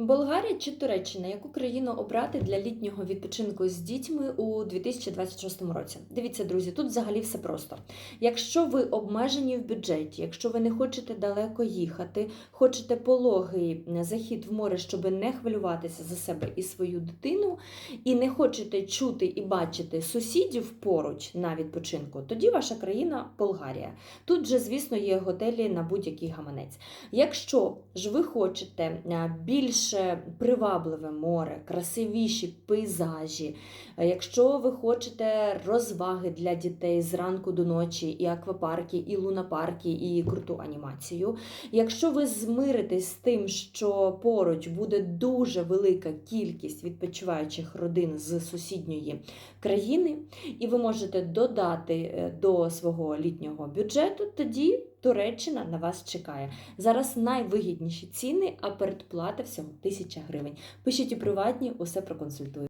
Болгарія чи Туреччина, яку країну обрати для літнього відпочинку з дітьми у 2026 році? Дивіться, друзі, тут взагалі все просто. Якщо ви обмежені в бюджеті, якщо ви не хочете далеко їхати, хочете пологий захід в море, щоб не хвилюватися за себе і свою дитину, і не хочете чути і бачити сусідів поруч на відпочинку, тоді ваша країна Болгарія. Тут же, звісно, є готелі на будь-який гаманець. Якщо ж ви хочете е, більш привабливе море, красивіші пейзажі, е, якщо ви хочете розваги для дітей зранку до ночі, і аквапарки, і лунапарки, і круту анімацію, якщо ви змиритесь з тим, що поруч буде дуже велика кількість відпочиваючих родин з сусідньої країни, і ви можете додати е, до свого літнього бюджету, тоді Туреччина на вас чекає. Зараз найвигідніші ціни, а передплата всього 1000 гривень. Пишіть у приватні, усе проконсультую.